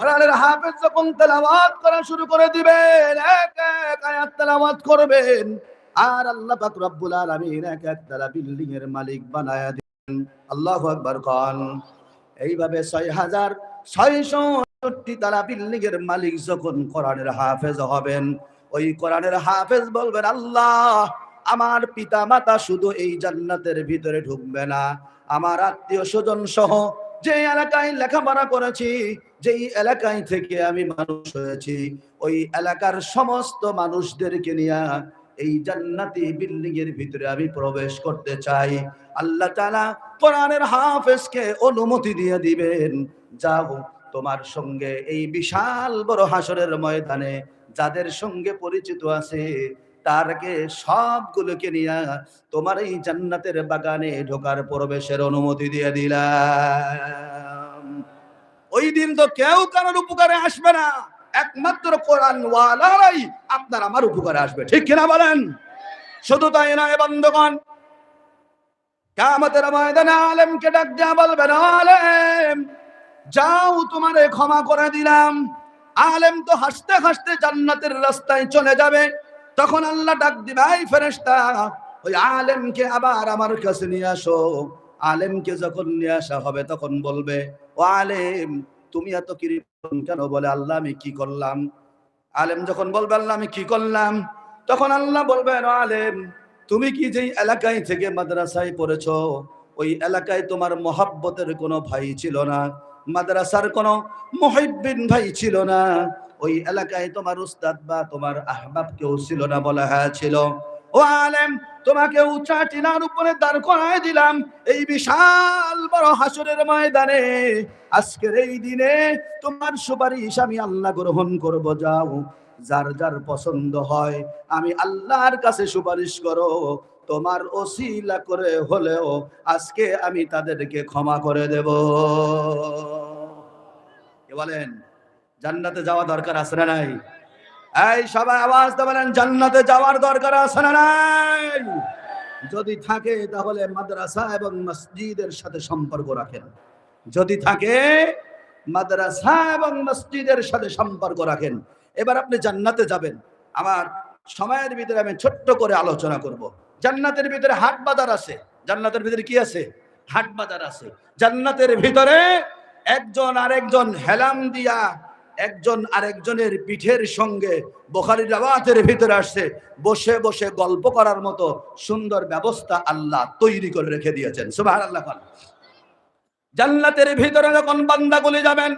কোরআনের হাফেজ যখন তেলাওয়াত করা শুরু করে দিবেন, এক এক আয়াত তেলাওয়াত করবেন। আর আল্লাহ পাক রব্বুল আলামিন এক এক তারা বিল্ডিং এর মালিক বানায়া দিবেন। আল্লাহু আকবার কন। এইভাবে ছয় হাজার ছয়শো তারা বিল্ডিং এর মালিক যখন কোরআনের হাফেজ হবেন, ওই কোরআনের হাফেজ বলবেন, আল্লাহ, আমার পিতা মাতা শুধু এই জান্নাতের ভিতরে ঢুকবে না। আমার আত্মীয় স্বজন সহ যে এলাকায় লেখাপড়া করেছি যেই এলাকায় থেকে আমি মানুষ হয়েছি, ওই এলাকার সমস্ত মানুষদেরকে নিয়ে এই জান্নাতি বিল্ডিং এর ভিতরে আমি প্রবেশ করতে চাই। আল্লাহ তাআলা কোরআনের হাফেজকে অনুমতি দিয়ে দিবেন, যাও তোমার সঙ্গে এই বিশাল বড় হাসরের ময়দানে, যাদের সঙ্গে পরিচিত আছে, তারকে সবগুলোকে নিয়ে তোমার এই জান্নাতের বাগানে ঢোকার প্রবেশের অনুমতি দিয়ে দিলাম। ওই দিন তো কেউ কারোর উপকারে আসবে না। একমাত্র কোরআন ওয়ালারাই আপনার আমার উপকারে আসবে। ঠিক কিনা বলেন? শুধু তাই নয় বন্ধুগণ কামতের ময়দানে আলেমকে ডাক দেয়া বলবেন আলেম, যাও তোমারে ক্ষমা করে দিলাম। আলেম তো হাসতে হাসতে জান্নাতের রাস্তায় চলে যাবে। তখন আল্লাহ ডাক দিবে, এই ফেরেশতা, ওই আলেমকে আবার আমার কাছে নিয়ে আসো। আলেমকে যখন নিয়ে আসা হবে, তখন বলবে আলেম তুমি এত কীরকম কেন? বলে, আল্লাহ, আমি কি করলাম? আলেম যখন বলবে, আল্লাহ, আমি কি করলাম? তখন আল্লাহ বলবেন ও আলেম তুমি কি যেই এলাকায় থেকে মাদ্রাসায় পড়েছ, ওই এলাকায় তোমার মহাব্বতের কোনো ভাই ছিল না? মাদ্রাসার কোনো মহিবিন ভাই ছিল না? ওই এলাকায় তোমার উস্তাদ বা তোমার আহবাব কেউ ছিল না? বলা হ্যাঁ ছিল। ও আলেম, তোমাকে উঁচা টিনার উপরে দাঁড় করায় দিলাম এই বিশাল বড় হাসরের ময়দানে। আজকের এই দিনে তোমার সুপারিশ আমি আল্লাহ গ্রহণ করব, যাও। যার যার পছন্দ হয়, আমি আল্লাহর কাছে সুপারিশ করো। তোমার ওসিলা করে হলেও আজকে আমি তাদেরকে ক্ষমা করে দেব। কে বলেন, জান্নাতে যাওয়া দরকার আছে না নাই? এই সবাই আওয়াজ বলেন, জান্নাতে যাওয়ার দরকার আছে না নাই? যদি থাকে তাহলে মাদ্রাসা এবং মসজিদের সাথে সম্পর্ক রাখেন। যদি থাকে, মাদ্রাসা এবং মসজিদের সাথে সম্পর্ক রাখেন। এবার আপনি জান্নাতে যাবেন। আমার সময়ের ভিতরে আমি ছোট্ট করে আলোচনা করব। জান্নাতের ভিতরে হাট বাজার আছে। জান্নাতের ভিতরে কি আছে? হাট বাজার আছে। জান্নাতের ভিতরে একজন আরেকজন হেলাম দিয়া একজন আরেকজনের পিঠের সঙ্গে বোখারি রাওয়াতের ভিতরে আসছে, বসে বসে গল্প করার মতো সুন্দর ব্যবস্থা আল্লাহ তৈরি করে রেখে দিয়েছেন। সুবাহ আল্লাহ জান্নাতের ভিতরে যখন বান্দা বান্দাগুলি যাবেন,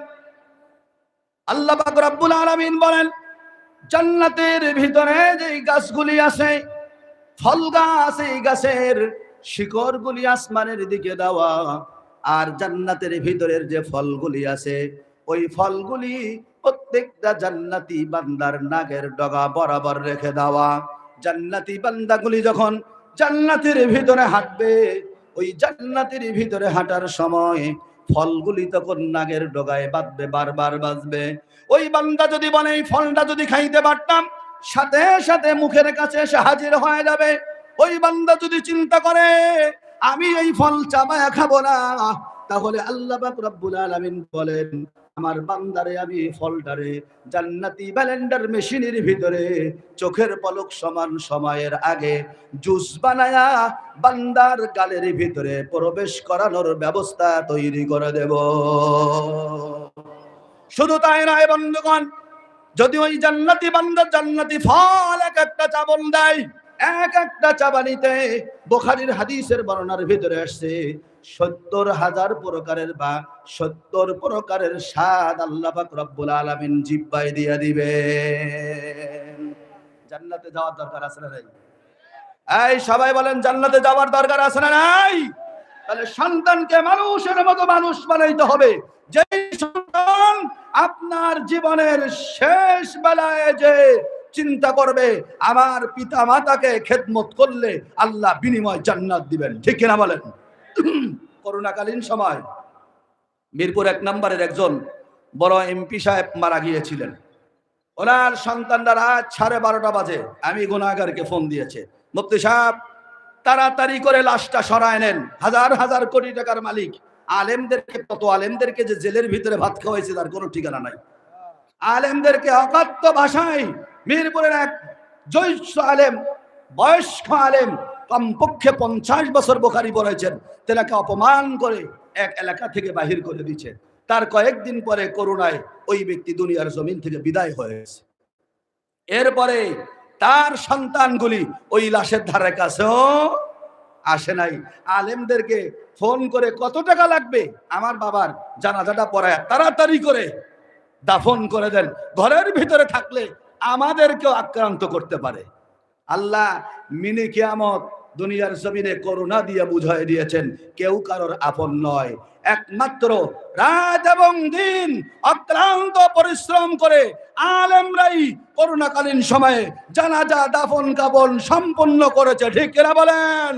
আল্লাহ রব্বুল আলামিন বলেন, জান্নাতের ভিতরে যে গাছগুলি আছে, ফল গাছ এই গাছের শিকড়গুলি আসমানের দিকে দেওয়া, আর জান্নাতের ভিতরের যে ফলগুলি আছে, ওই ফলগুলি প্রত্যেকটা জান্নাতি বান্দার নাগের ডগা বরাবর রেখে দেওয়া। জান্নাতি বান্দাগুলি যখন জান্নাতের ভিতরে হাঁটবে, ওই জান্নাতের ভিতরে হাঁটার সময় ফলগুলি তখন নাগের ডগায় বাঁধবে, বারবার বাজবে ওই বান্দা যদি এই ফলটা যদি খাইতে পারতাম, সাথে সাথে মুখের কাছে এসে হাজির হয়ে যাবে। ওই বান্দা যদি চিন্তা করে, আমি এই ফল চাবায়া খাব না, তাহলে আল্লাহ পাক রব্বুল আলামিন বলেন আমার বান্দারে, আমি ফলটারে, জান্নাতি ব্যালেন্ডার মেশিনের ভিতরে, চোখের পলক সমান সময়ের আগে জুস বানায়া বান্দার গালের ভিতরে প্রবেশ করানোর ব্যবস্থা তৈরি করে দেব। শুধু তাই নয় বন্ধুগণ, যদি ওই জান্নাতি বান্দা জান্নাতি ফল এক একটা চাবল দেয়, এক একটা চাবানিতে বোখারির হাদিসের বর্ণনার ভিতরে আসছে সত্তর হাজার প্রকারের বা সত্তর প্রকারের স্বাদ আল্লাহ রব্বুল আলামিন জিব্বাই দিয়ে দিবে জান্নাতে যাওয়ার দরকার আছে না এই, সবাই বলেন, জান্নাতে যাওয়ার দরকার আছে না নাই? তাহলে সন্তানকে মানুষের মতো মানুষ বানাইতে হবে। যে সন্তান আপনার জীবনের শেষ বেলায় যে চিন্তা করবে, আমার পিতা মাতাকে খেদমত করলে আল্লাহ বিনিময় জান্নাত দিবেন। ঠিক কিনা বলেন? করোনাকালীন সময় মিরপুর এক নম্বরের একজন বড় এমপি সাহেব মারা গিয়েছিলেন। ওনার সন্তানরা রাত সাড়ে বারোটা বাজে। আমি গুনাগারকে ফোন দিয়েছে। মুফতি সাহেব, তাড়াতাড়ি করে লাশটা সরায় নেন। হাজার হাজার কোটি টাকার মালিক। আলেমদেরকে কত আলেমদেরকে যে জেলের ভিতরে ভাত খাওয়াইছে তার কোনো ঠিকানা নাই। আলেমদেরকে অকাত্য ভাষায় মিরপুরের এক জ্যৈষ্ঠ আলেম, বয়স্ক আলেম কমপক্ষে পঞ্চাশ বছর বোখারি পড়েছেন। তেনাকে অপমান করে এক এলাকা থেকে বাহির করে দিচ্ছে তার কয়েকদিন পরে করুণায় ওই ব্যক্তি দুনিয়ার জমিন থেকে বিদায় হয়েছে। এরপরে তার সন্তানগুলি ওই লাশের ধারে কাছেও আসে নাই। আলেমদেরকে ফোন করে, কত টাকা লাগবে? আমার বাবার জানাজাটা পড়ায় তাড়াতাড়ি করে দাফন করে দেন। ঘরের ভিতরে থাকলে আমাদেরকেও আক্রান্ত করতে পারে। আল্লাহ মিনি কিয়ামত দুনিয়ার জমিনে করুণা দিয়ে বুঝাই দিয়েছেন, কেউ কারোর আপন নয়। একমাত্র রাত এবং দিন অক্লান্ত পরিশ্রম করে আলেমরাই করোনাকালীন সময়ে জানাজা, দাফন কাবন সম্পন্ন করেছে, ঠিক কিনা বলেন?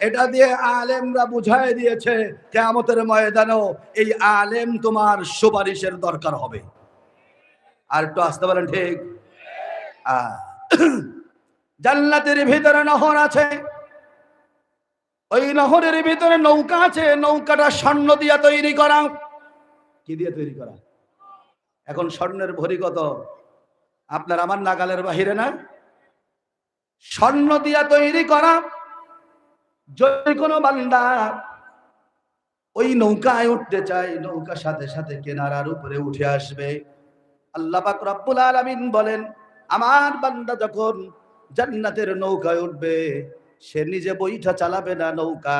এটা দিয়ে আলেমরা বুঝাই দিয়েছে, কেয়ামতের ময়দানেও এই আলেম তোমার সুপারিশের দরকার হবে। আর একটু আসতে বলেন, ঠিক? জান্নাতের ভিতরে নহর আছে ওই নহরের ভিতরে নৌকা আছে, নৌকাটা স্বর্ণ দিয়া তৈরি করা। কি দিয়ে তৈরি করা? এখন স্বর্ণের ভরি কত? আপনার আমার নাগালের বাহিরে না। স্বর্ণ দিয়া তৈরি করা। যদি কোনো বান্দা ওই নৌকায় উঠতে চায়, নৌকা সাথে সাথে কেনারার উপরে উঠে আসবে। আল্লাহ পাক রব্বুল আলামিন বলেন, আমার বান্দা যখন জান্নাতের নৌকায় উঠবে সে নিজে বইটা চালাবে না নৌকা।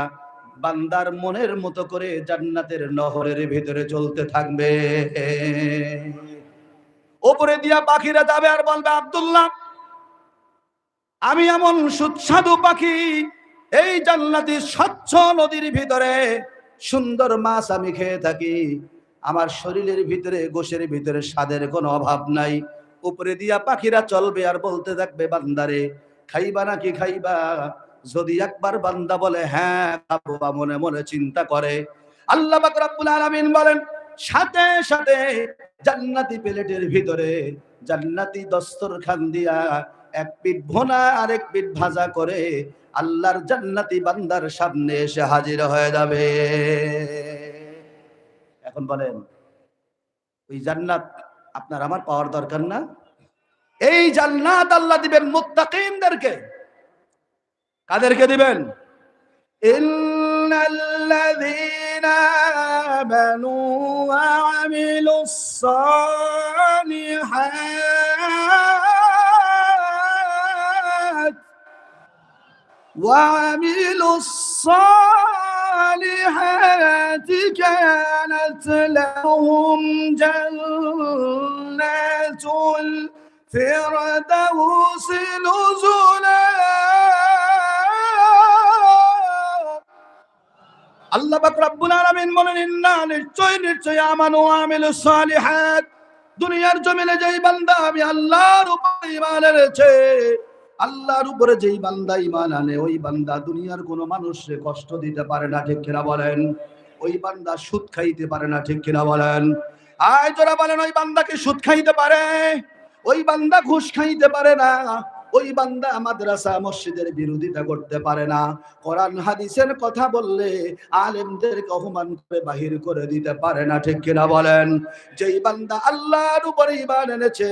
বান্দার মনের মতো করে জান্নাতের নহরের ভিতরে চলতে থাকবে। ওপরে দিয়া পাখিরা যাবে আর বলবে, আব্দুল্লাহ, আমি এমন সুস্বাদু পাখি, এই জান্নাতি স্বচ্ছ নদীর ভিতরে সুন্দর মাছ আমি খেয়ে থাকি। আমার শরীরের ভিতরে, গোশের ভিতরে স্বাদের কোনো অভাব নাই। উপরে দিয়া পাখিরা চলবে আর বলতে থাকবে, বান্দারে, খাইবা নাকি খাইবা? যদি একবার বান্দা বলে হ্যাঁ বাবা মনে মনে চিন্তা করে। আল্লাহ রব্বুল আলামিন বলেন, সাথে সাথে জান্নাতি প্লেটের ভিতরে জান্নাতি দস্তরখান দিয়া এক পিঠ ভোনা আর এক পিঠ ভাজা করে আল্লাহর জান্নাতি বান্দার সামনে এসে হাজির হয়ে যাবে। এখন বলেন, ওই জান্নাত আপনার আমার পাওয়ার দরকার না? এই জান্নাত আল্লাহ দিবেন মুত্তাকিনদেরকে। কাদেরকে দিবেন ইন্নাল্লাযীনা আমানু ওয়া আমিলুস সালিহাত وعملوا الصالحات كانت لهم جنات الفردوس نزلا আল্লাহ পাক রব্বুল আলামিন বলেন, ইন্না নিশ্চয় নিশ্চয় আমানু আমিলুস সালিহাত। দুনিয়ার জমিনে যেই বান্দা আমি আল্লাহর উপর ঈমান এনেছে, আল্লাহর উপরে যেই বান্দা ঈমান আনে, ওই বান্দা দুনিয়ার কোনো মানুষকে কষ্ট দিতে পারে না, ঠিক কিনা বলেন? ওই বান্দা সুদ খাইতে পারে না, ঠিক কিনা বলেন? আয় যারা বলেন, ওই বান্দাকে সুদ খাইতে পারে? ওই বান্দা ঘুষ খাইতে পারে না। ওই বান্দা মাদ্রাসা মসজিদের বিরোধিতা করতে পারে না। কোরআন, হাদিসের কথা বললে আলেমদেরকে অপমান করে বাহির করে দিতে পারে না, ঠিক কিনা বলেন? যেই বান্দা আল্লাহর উপরে ইমান এনেছে,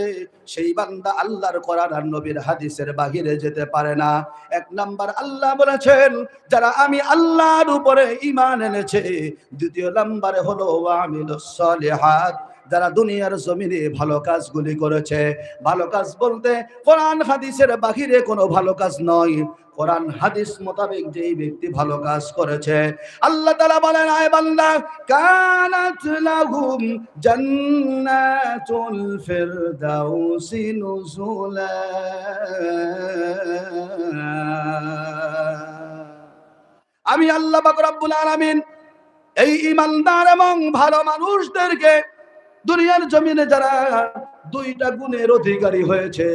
সেই বান্দা আল্লাহর কোরআন আর নবীর হাদিসের বাহিরে যেতে পারে না। এক নাম্বার আল্লাহ বলেছেন, যারা আমি আল্লাহর উপরে ইমান এনেছে, দ্বিতীয় নাম্বারে হলো আমিলুস সালিহাত। যারা দুনিয়ার জমিনে ভালো কাজগুলি করেছে, ভালো কাজ বলতে কোরআন হাদিসের বাহিরে কোনো ভালো কাজ নয়। কোরআন হাদিস মোতাবেক যেই ব্যক্তি ভালো কাজ করেছে, আল্লাহ তাআলা বলেন, আয় বান্দা, কানাত লাহুম জান্নাতুল ফিরদাউসি নুজুলা। আমি আল্লাহ পাক রব্বুল আলামিন এই ইমানদার এবং ভালো মানুষদেরকে দুনিয়ার জমিনে যারা দুইটা গুণের অধিকারী হয়েছে,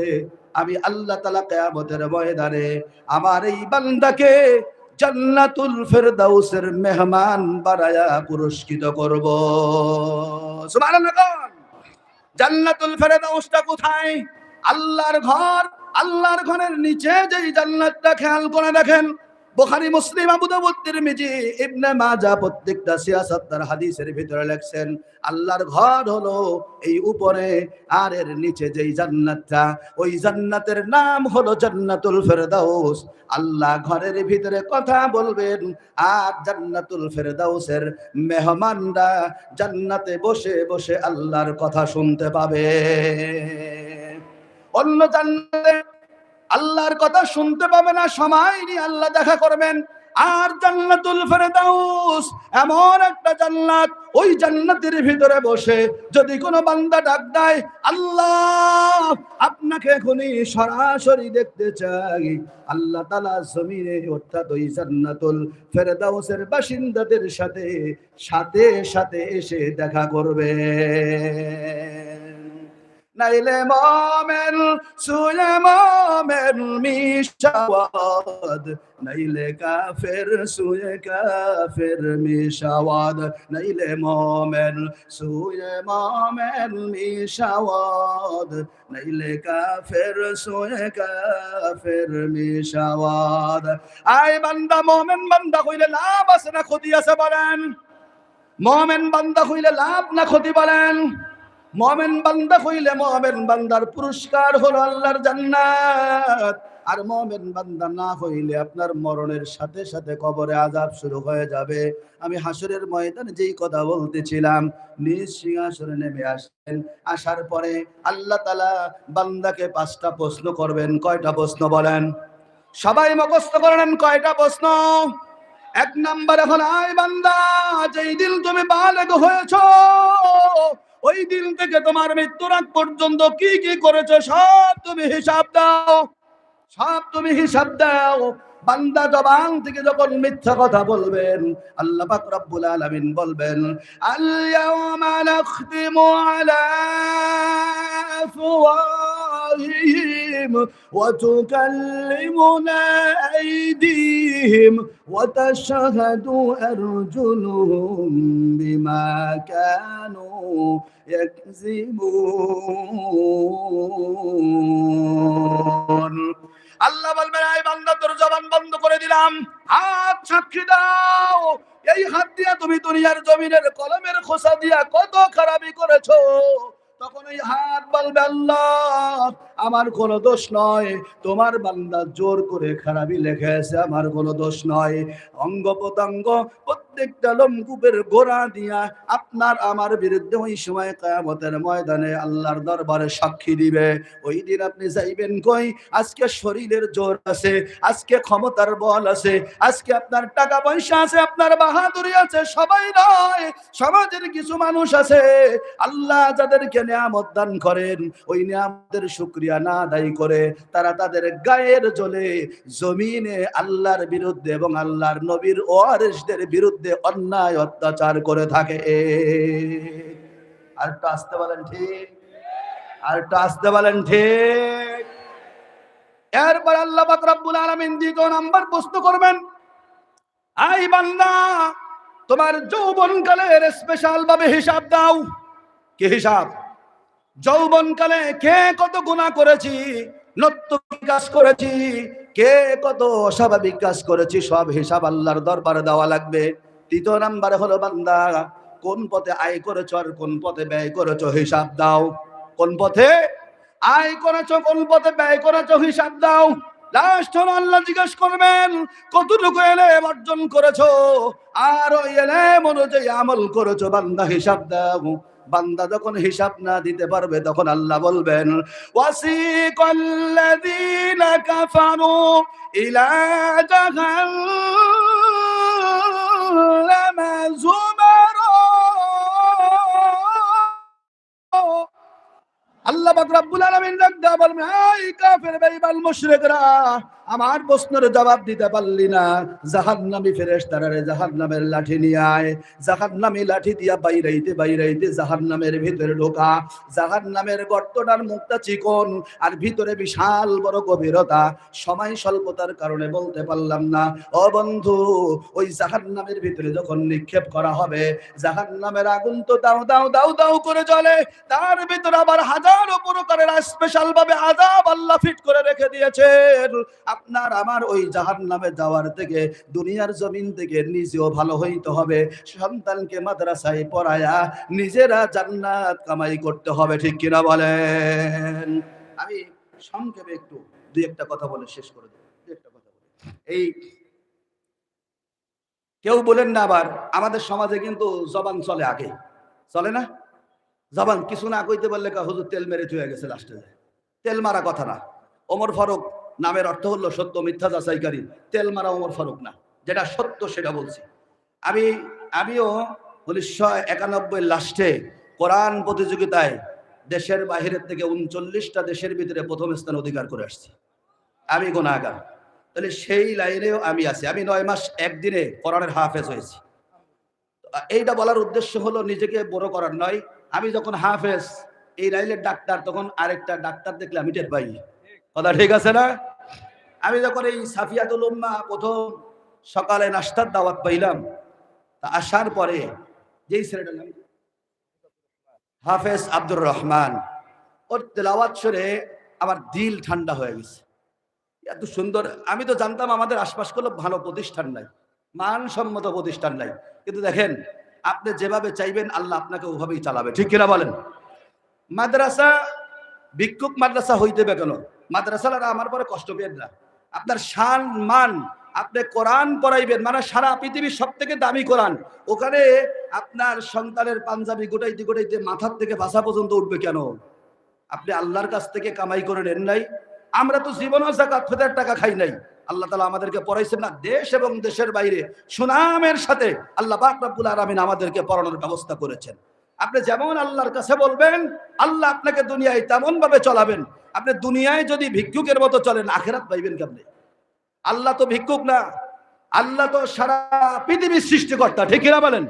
আমি আল্লাহ তালা কেয়ামতের ময়দানে আমার এই বান্দাকে জান্নাতুল ফেরদাউসের মেহমান বানায়া পুরস্কৃত করব? জান্নাতুল ফেরদাউসটা কোথায় আল্লাহর ঘর, আল্লাহর ঘরের নিচে যেই জান্নাতটা খেয়াল করে দেখেন বুখারী, মুসলিম, আবু দাউদ, তিরমিজি, ইবনে মাজাহ প্রত্যেকটা সিয়াসাত তার হাদিসের ভিতরে লেখছেন, আল্লাহর ঘর হলো এই উপরে আর এর নিচে যেই জান্নাতটা, ওই জান্নাতের নাম হলো জান্নাতুল ফেরদাউস। আল্লাহ ঘরের ভিতরে কথা বলবেন, আর জান্নাতুল ফেরদাউসের মেহমানরা জান্নাতে বসে বসে আল্লাহর কথা শুনতে পাবে। অন্য জান্নাতে আল্লাহর কথা শুনতে পাবে না, সময় নিয়ে আল্লাহ দেখা করবেন। আর জান্নাতুল ফেরদাউস, এমন একটা জান্নাত, ওই জান্নাতের ভিতরে বসে যদি কোনো বান্দা ডাক দেয়, আল্লাহ, আপনাকে এখনই সরাসরি দেখতে চাই। আল্লাহ তালা জমিনে অর্থাৎ ওই জান্নাতুল ফেরদাউসের বাসিন্দাদের সাথে সাথে সাথে এসে দেখা করবে নাইলে মমেন সুয়ে মমেন, মিশাওয়াদ। নাইলে কাফের সুয়ে কাফের, মিশাওয়াদ। নাইলে মমেন সুয়ে মমেন, মিশাওয়াদ। নাইলে কাফের সুয়ে কাফের, মিশাওয়াদ। আই বান্দা, মমেন বান্দা কইলে লাভ আছে না ক্ষতি আছে বলেন। মমেন বান্দা কইলে লাভ না ক্ষতি বলেন। মমেন বান্দা হইলে মমেন বান্দার পুরস্কার হলো আল্লাহর জান্নাত। আর মমেন বান্দা না হইলে আপনার মরণের সাথে সাথে কবরে আজাব শুরু হয়ে যাবে। আমি হাসরের ময়দানে যেই কথা বলতেছিলাম, নিজ সিংহাসনে নেমে আসেন আসার পরে আল্লাহ তালা বান্দাকে পাঁচটা প্রশ্ন করবেন। কয়টা প্রশ্ন বলেন? সবাই মুখস্থ করেন কয়টা প্রশ্ন? এক নাম্বার এখন আয় বান্দা, যেই দিন তুমি বালেগ হয়েছো ওই দিন থেকে তোমার মৃত্যুর আগ পর্যন্ত কি কি করেছ সব তুমি হিসাব দাও। সব তুমি হিসাব দাও। বান্দা জবান থেকে যখন মিথ্যা কথা বলবেন, আল্লাহ পাক রব্বুল আলামিন বলবেন আল ইয়াওমা নাখতিমু আলা আফওয়াহিহিম ওয়া তুকাল্লিমুনা আইদিহিম ওয়া তাশহাদু আরজুলুহুম বিমা কানু ইয়াকযিবুন। আল্লাহ বলবেন এই বান্দা, তোর জবান বন্ধ করে দিলাম। হাত সাক্ষী দাও। এই হাত দিয়া তুমি দুনিয়ার জমিনের কলমের খোসা দিয়া কত খারাপি করেছ। তখন এই হাত বলবে, আল্লাহ, আমার কোনো দোষ নয়। তোমার বান্দা জোর করে খারাপি লেখেছে, আমার কোনো দোষ নয়। অঙ্গ প্রত্যঙ্গ প্রত্যেকটা গোড়া দিয়া আপনার আমার বিরুদ্ধে ওই সময় কায়ামতের ময়দানে আল্লাহর দরবারে সাক্ষী দিবে। ওই দিন আপনি যাইবেন কই? আজকে শরীরের জোর আছে, আজকে ক্ষমতার বল আছে, আজকে আপনার টাকা পয়সা আছে, আপনার বাহাদুরি আছে, সবাই নয়, সমাজের কিছু মানুষ আছে। আল্লাহ যাদেরকে নিয়ামত দান করেন, ওই নিয়ামতের শুক্রিয়া না আদায় করে তারা তাদের গায়ের জলে জমিনে আল্লাহর বিরুদ্ধে এবং আল্লাহর নবীর ওয়ারিসদের বিরুদ্ধে অন্যায় অত্যাচার করে থাকে। আর একটু আসতে বলেন ঠিক? আর একটু আসতে বলেন ঠিক? এরপর আল্লাহ রব্বুল আলামিন দ্বিতীয় নাম্বার প্রশ্ন করবেন, আই বান্দা, তোমার যৌবনকালের স্পেশাল ভাবে হিসাব দাও। কি হিসাব? যৌবনকালে কে কত গুণা করেছি নত্য বিকাশ করেছি, কে কত অস্বাভাবিক কাজ করেছি, সব হিসাব আল্লাহর দরবারে দেওয়া লাগবে। তৃতীয় নাম্বারে হলো বান্দা, কোন পথে আয় করেছ আর কোন পথে ব্যয় করেছ হিসাব দাও। কোন পথে আয় করেছ, কোন পথে ব্যয় করেছ হিসাব দাও। লাস্ট আল্লাহ জিজ্ঞেস করবেন, কতটুকু অর্জন করেছ? আর ওই এলে অনুযায়ী আমল করেছ বান্দা, হিসাব দাও। বান্দা যখন হিসাব না দিতে পারবে, তখন আল্লাহ বলবেন, ওয়াসিকাল্লাযীনা কাফারু ইলা আমার প্রশ্নের জবাব দিতে পারলি না। লাঠি নিয়ে আয়। লাঠি দিয়া বাইরাইতে বাইরাইতে ভিতরে ঢোকা। গর্তটার মুখটা চিকন, আর ভিতরে বিশাল বড় গভীরতা। সময় স্বল্পতার কারণে বলতে পারলাম না। ও বন্ধু, ওই জাহান্নামের ভিতরে যখন নিক্ষেপ করা হবে, জাহান্নামের আগুন তো দাও দাও দাও দাও করে জ্বলে। তার ভিতরে আবার হাজারো প্রকারের স্পেশাল ভাবে আজাব আল্লাহ ফিট করে রেখে দিয়েছেন। আপনার আমার ওই জাহান নামে যাওয়ার থেকে, দুনিয়ার জমিন থেকে নিজেও ভালো হইতে হবে। সন্তানকে মাদ্রাসায় পড়ায়া নিজেরা জান্নাত কামাই করতে হবে, ঠিক কিনা বলেন? আমি সংক্ষেপে একটু দুই একটা কথা বলে শেষ করে দেব। একটা কথা বলে। এই কেউ বলেন না আবার, আমাদের সমাজে কিন্তু জবান চলে আগে চলে না? জবান, কিছু না কইতে পারলে হুজুর তেল মেরে থুয়ে গেছে লাস্টে যায়। তেল মারা কথা না। ওমর ফারুক নামের অর্থ হলো সত্য, মিথ্যা যাচাইকারী। তেল মারা ওমর ফারুক না। যেটা সত্য সেটা বলছি। আমি, আমিও উনিশশো একানব্বই লাস্টে কোরআন প্রতিযোগিতায় দেশের বাহিরের থেকে উনচল্লিশটা দেশের ভিতরে প্রথম স্থান অধিকার করে আসছি। আমি গোনাগার তাহলে সেই লাইনেও আমি আছি। আমি নয় মাস একদিনে কোরআনের হাফেজ হয়েছি। এইটা বলার উদ্দেশ্য হলো নিজেকে বড় করার। নয়, আমি যখন হাফেজ এই রাইলের ডাক্তার, তখন আরেকটা ডাক্তার দেখলে আমি টের পাই কথা ঠিক আছে না? আমি যখন এই সাফিয়াতুল উম্মা প্রথম সকালে নাস্তার দাওয়াত পাইলাম, তা আসার পরে যেই ছেলেটার নাম হাফেজ আব্দুর রহমান, ওর তেলাওয়াত শুনে আমার দিল ঠান্ডা হয়ে গেছে। এত সুন্দর, আমি তো জানতাম আমাদের আশপাশ কোনো ভালো প্রতিষ্ঠান নাই, মানসম্মত প্রতিষ্ঠান নাই। কিন্তু দেখেন, আপনি যেভাবে চাইবেন, আল্লাহ আপনাকে ওভাবেই চালাবে ঠিক কিনা বলেন? মাদ্রাসা, ভিক্ষুক মাদ্রাসা হইতেবে কেন? মাদ্রাসারা আমার পরে কষ্ট পেয়েন না। আপনার শান, মান, আপনি কোরআন পড়াইবেন মানে সারা পৃথিবীর সব থেকে দামি কোরআন। ওখানে আপনার সন্তানের পাঞ্জাবি গোটাইতে গোটাইতে মাথার থেকে ভাষা পর্যন্ত উঠবে কেন? আপনি আল্লাহর কাছ থেকে কামাই করে নেন নাই। আমরা তো জীবনও জাকাত টাকা খাই নাই। আল্লাহ তালা আমাদেরকে পড়াইছেন না, দেশ এবং দেশের বাইরে সুনামের সাথে আল্লাহ পাক রব্বুল আলামিন আমাদেরকে পড়ানোর ব্যবস্থা করেছেন। আপনি যেমন আল্লাহর কাছে বলবেন, আল্লাহ আপনাকে দুনিয়ায় তেমন ভাবে চলাবেন। আপনি দুনিয়ায় যদি ভিক্ষুকের মতো চলেন, আখেরাত পাইবেন কেমনে? আল্লাহ তো ভিক্ষুক না। আল্লাহ তো সারা পৃথিবীর সৃষ্টিকর্তা, ঠিক না বলেন?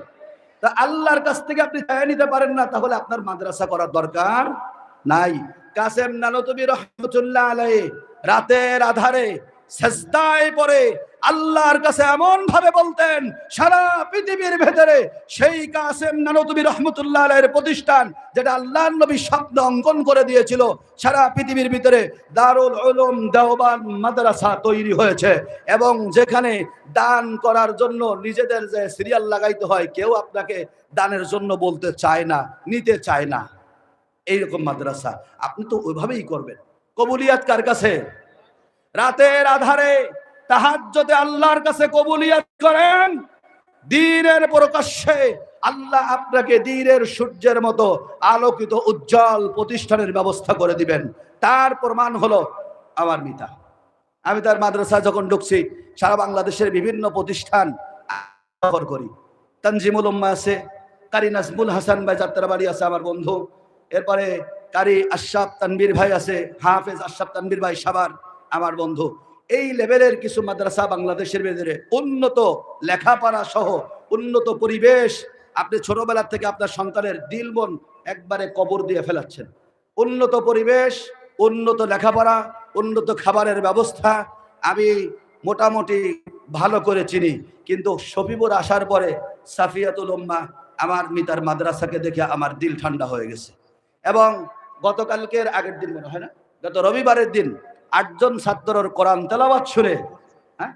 তা আল্লাহর কাছ থেকে আপনি চায় নিতে পারেন না, তাহলে আপনার মাদ্রাসা করার দরকার নাই। কাসেম নানতবি রহমতুল্লাহ আলাই রাতের আধারে, সেজদায় পরে আল্লাহর কাছে এমন ভাবে বলতেন, সারা পৃথিবীর ভেতরে সেই কাসেম নানতবি রহমতুল্লাহ আলাইয়ের প্রতিষ্ঠান, যেটা আল্লাহ নবী শব্দ অঙ্কন করে দিয়েছিল, সারা পৃথিবীর ভিতরে দারুল উলুম দেওবান মাদ্রাসা তৈরি হয়েছে এবং যেখানে দান করার জন্য নিজেদের যে সিরিয়াল লাগাইতে হয়, কেউ আপনাকে দানের জন্য বলতে চায় না, নিতে চায় না। এইরকম মাদ্রাসা, আপনি তো ওইভাবেই করবেন। কবুলিয়াত কার কাছে? রাতের আধারে তাহাজ্জতে আল্লাহর কাছে কবুলিয়াত করেন, দিনের প্রকাশ্যে আল্লাহ আপনাকে দিনের সূর্যের মতো আলোকিত উজ্জ্বল প্রতিষ্ঠানের ব্যবস্থা করে দিবেন। তার প্রমাণ হলো আমার মিতা আমি তার মাদ্রাসা যখন ঢুকছি, সারা বাংলাদেশের বিভিন্ন প্রতিষ্ঠান সফর করি। তানজিমুল উম্মা আছে, কারি নাজমুল হাসান ভাই যাত্রাবাড়ি আছে আমার বন্ধু। এরপরে কারি আশরাফ তানবীর ভাই আছে, হাফেজ আশরাফ তানবীর ভাই সাবার আমার বন্ধু। এই লেভেলের কিছু মাদ্রাসা বাংলাদেশের ভেতরে উন্নত লেখাপড়া সহ উন্নত পরিবেশ আপনি ছোটবেলা থেকে আপনার সন্তানের দিল মন একবারে কবর দিয়ে ফেলাচ্ছেন। উন্নত পরিবেশ, উন্নত লেখাপড়া, উন্নত খাবারের ব্যবস্থা আমি মোটামুটি ভালো করে চিনি। কিন্তু শফিপুর আসার পরে সাফিয়াতুল উম্মা আমার মিতার মাদ্রাসাকে দেখে আমার দিল ঠান্ডা হয়ে গেছে। এবং গতকালকের আগের দিন মনে হয় না? গত রবিবারের দিন আটজন ছাত্রর কোরআন তেলাওয়াত শুনে হ্যাঁ?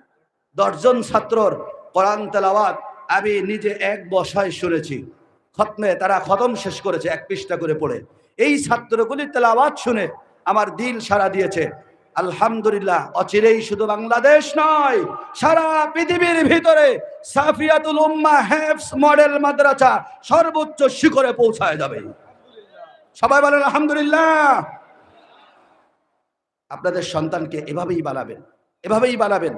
দশজন ছাত্রর কোরআন তেলাওয়াত আমি নিজে এক বসায় শুনেছি। খতমে তারা খতম শেষ করেছে, এক পৃষ্ঠা করে পড়ে। এই ছাত্রগুলি তেলাওয়াত শুনে আমার দিল সারা দিয়েছে। আলহামদুলিল্লাহ, অচিরেই শুধু বাংলাদেশ নয়, সারা পৃথিবীর ভিতরে সাফিয়াতুল উম্মা হেফস মডেল মাদ্রাসা সর্বোচ্চ শিখরে পৌঁছায় যাবে। সবাই বলেন, আলহামদুলিল্লাহ। আপনাদের সন্তানকে এভাবেই বানাবেন এভাবেই বানাবেন।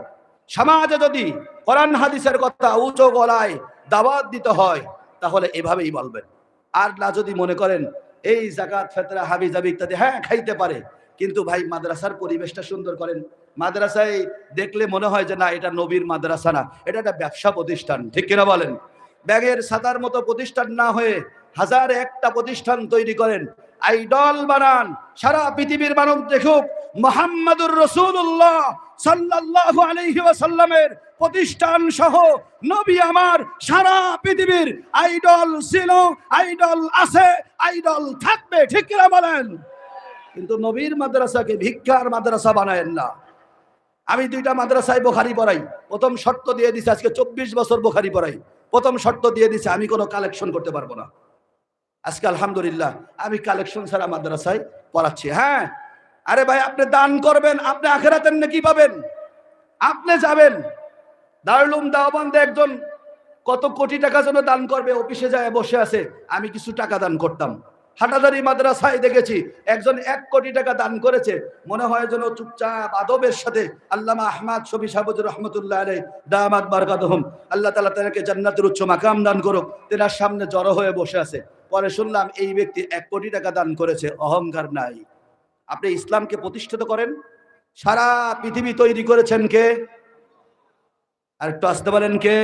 সমাজে যদি কোরআন হাদিসের কথা উঁচু গলায় দাওয়াত দিতে হয়, তাহলে এভাবেই বলবেন। আর না যদি মনে করেন, এই জাকাত ফেতরা হাবি জাবি ইত্যাদি হ্যাঁ খাইতে পারে। কিন্তু ভাই, মাদ্রাসার পরিবেশটা সুন্দর করেন। মাদ্রাসায় দেখলে মনে হয় যে, না, এটা নবীর মাদ্রাসা না, এটা একটা ব্যবসা প্রতিষ্ঠান। ঠিক কিনা বলেন? ব্যাগের সাদার মতো প্রতিষ্ঠান না হয়ে হাজার একটা প্রতিষ্ঠান তৈরি করেন। আইডল বানান, সারা পৃথিবীর মানব দেখুক, মোহাম্মদুর রসুল্লাহ সাল্লাল্লাহু আলাইহি ওয়াসাল্লামের প্রতিষ্ঠান সহ নবী আমার সারা পৃথিবীর আইডল ছিল, আইডল আছে, আইডল থাকবে, ঠিক কিনা বলেন? কিন্তু নবীর মাদ্রাসাকে ভিক্ষার মাদ্রাসা বানায়েন না। আমি দুইটা মাদ্রাসায় বোখারি পড়াই। প্রথম শর্ত দিয়ে দিছে, আজকে চব্বিশ বছর বোখারি পড়াই। প্রথম শর্ত দিয়ে দিছে, আমি কোনো কালেকশন করতে পারব না। আজকে আলহামদুলিল্লাহ, আমি কালেকশন ছাড়া মাদ্রাসায় পড়াচ্ছি। হ্যাঁ? আরে ভাই, আপনি দান করবেন, আপনি আখেরাতেন নাকি পাবেন। আপনি যাবেন। দারুলুম দাওবান্দে একজন কত কোটি টাকা যেন দান করবে, অফিসে যায়, বসে আছে, আমি কিছু টাকা দান করতাম। হাটাদারি মাদ্রাসায় দেখেছি, একজন এক কোটি টাকা দান করেছে। মনে হয় যেন চুপচাপ আদবের সাথে আল্লামা আহমদ শবি সাবুজুর রহমতুল্লাহ আলাই দামাত বারকাতহম, আল্লাহ তালা তাকে জান্নাতের উচ্চ মাকাম দান করুক। তেনার সামনে জড়ো হয়ে বসে আছে। পরে শুনলাম এই ব্যক্তি এক কোটি টাকা দান করেছে, অহংকার নাই। আপনি ইসলামকে প্রতিষ্ঠিত করেন, সারা পৃথিবী তৈরি করেছেন কে? আর একটু আসতে পারেন কে?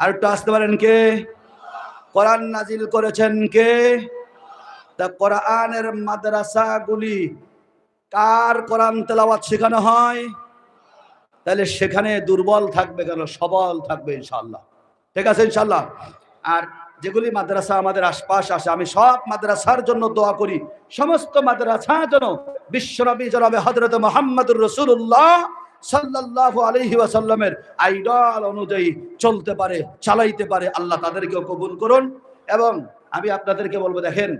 আর একটু আসতে পারেন কে? কোরআন নাজিল করেছেন কে? তা কোরআনের মাদ্রাসাগুলি কার কোরআন তেলাওয়াত শেখানো হয়? তাহলে সেখানে দুর্বল থাকবে কেন? সবল থাকবে ইনশাল্লাহ ঠিক আছে ইনশাল্লাহ আর যেগুলি মাদ্রাসা আমাদের আশপাশ আসে, আমি সব মাদ্রাসার জন্য দোয়া করি। সমস্ত মাদ্রাসা যেন বিশ্বনবী জনাবে হজরত মোহাম্মদুর রসুল্লাহ সাল্লাল্লাহু আলাইহি ওয়াসাল্লামের আইডল অনুযায়ী চলতে পারে, চালাইতে পারে, আল্লাহ তাদেরকেও কবুল করুন। এবং আমি আপনাদেরকে বলব, দেখেন,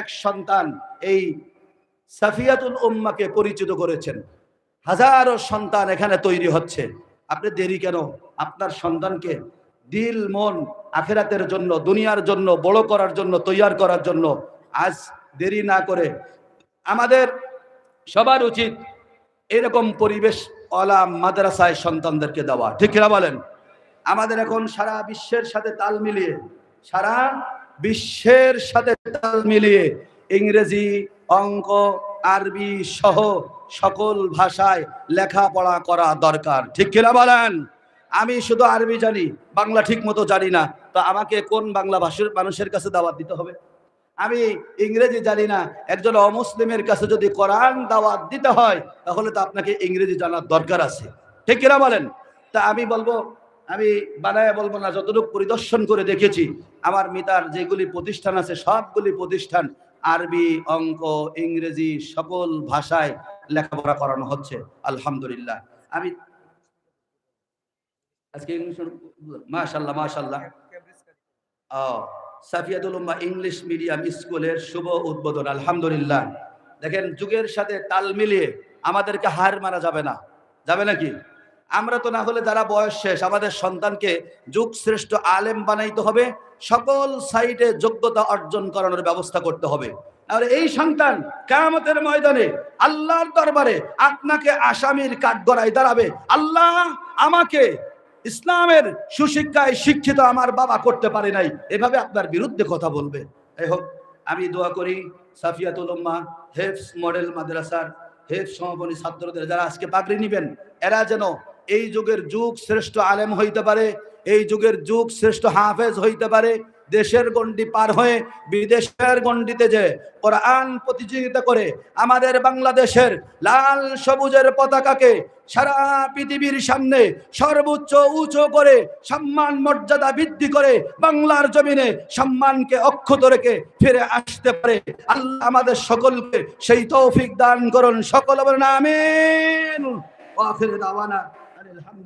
এক সন্তান এই সাফিয়াতুল উম্মাকে পরিচিত করেছেন। হাজারো সন্তান এখানে তৈরি হচ্ছে। আপনি দেরি কেন? আপনার সন্তানকে দিল মন আখেরাতের জন্য, দুনিয়ার জন্য, বড় করার জন্য, তৈয়ার করার জন্য আজ দেরি না করে আমাদের সবার উচিত এরকম পরিবেশ অলা মাদ্রাসায় সন্তানদেরকে দেওয়া। ঠিক কিনা বলেন? আমাদের এখন সারা বিশ্বের সাথে তাল মিলিয়ে, সারা বিশ্বের সাথে তাল মিলিয়ে ইংরেজি, অঙ্ক, আরবি সহ সকল ভাষায় লেখাপড়া করা দরকার। ঠিক কিনা বলেন? আমি শুধু আরবি জানি, বাংলা ঠিক মতো জানি না, তো আমাকে কোন বাংলা ভাষার মানুষের কাছে দাওয়াত দিতে হবে? আমি ইংরেজি জানি না, একজন অমুসলিমের কাছে যদি কোরআন দাওয়াত দিতে হয়, তাহলে তো আপনাকে ইংরেজি জানার দরকার আছে। ঠিক কিনা বলেন? তা আমি বলব, আমি বানায় বলব না, যতটুকু পরিদর্শন করে দেখেছি, আমার মিতার যেগুলি প্রতিষ্ঠান আছে, সবগুলি প্রতিষ্ঠান আরবি, অঙ্ক, ইংরেজি, সকল ভাষায় লেখাপড়া করানো হচ্ছে, আলহামদুলিল্লাহ। আমি আজকে ইংলিশ মাশাল্লাহ মাশাল্লাহ ও সাফিয়াতুল উম্মা ইংলিশ মিডিয়াম স্কুলের শুভ উদ্বোধন, আলহামদুলিল্লাহ। দেখেন, যুগের সাথে তাল মিলিয়ে আমাদেরকে হার মারা যাবে না। যাবে নাকি? আমরা তো না হলে যারা বয়স শেষ, আমাদের সন্তানকে যুগ শ্রেষ্ঠ আলেম বানাইতে হবে, সকল সাইডে যোগ্যতা অর্জন করানোর ব্যবস্থা করতে হবে। আর এই সন্তান কেয়ামতের ময়দানে আল্লাহর দরবারে আপনাকে আসামির কাঠগড়ায় দাঁড়াবে। আল্লাহ আমাকে ইসলামের সুশিক্ষায় শিক্ষিত আমার বাবা করতে পারে নাই। এভাবে আপনার বিরুদ্ধে কথা বলবে। এই হোক, আমি দোয়া করি সাফিয়াতুল উম্মা হেফস মডেল মাদ্রাসার হেফ সমাপনী ছাত্রদের যারা আজকে পাগড়ি নিবেন, এরা যেন এই যুগের যুগ শ্রেষ্ঠ আলেম হইতে পারে, এই যুগের যুগ শ্রেষ্ঠ হাফেজ হইতে পারে দেশের গণ্ডি পার হয়ে বিদেশের গণ্ডিতে যে কোরআন প্রতিযোগিতা করে আমাদের বাংলাদেশের লাল সবুজের পতাকাকে সারা পৃথিবীর সামনে সর্বোচ্চ উঁচু করে সম্মান মর্যাদা বৃদ্ধি করে বাংলার জমিনে সম্মানকে অক্ষত রেখে ফিরে আসতে পারে। আল্লাহ আমাদের সকলকে সেই তৌফিক দান করুন। সকল আমিন। ওয়াখির দাওয়ানা।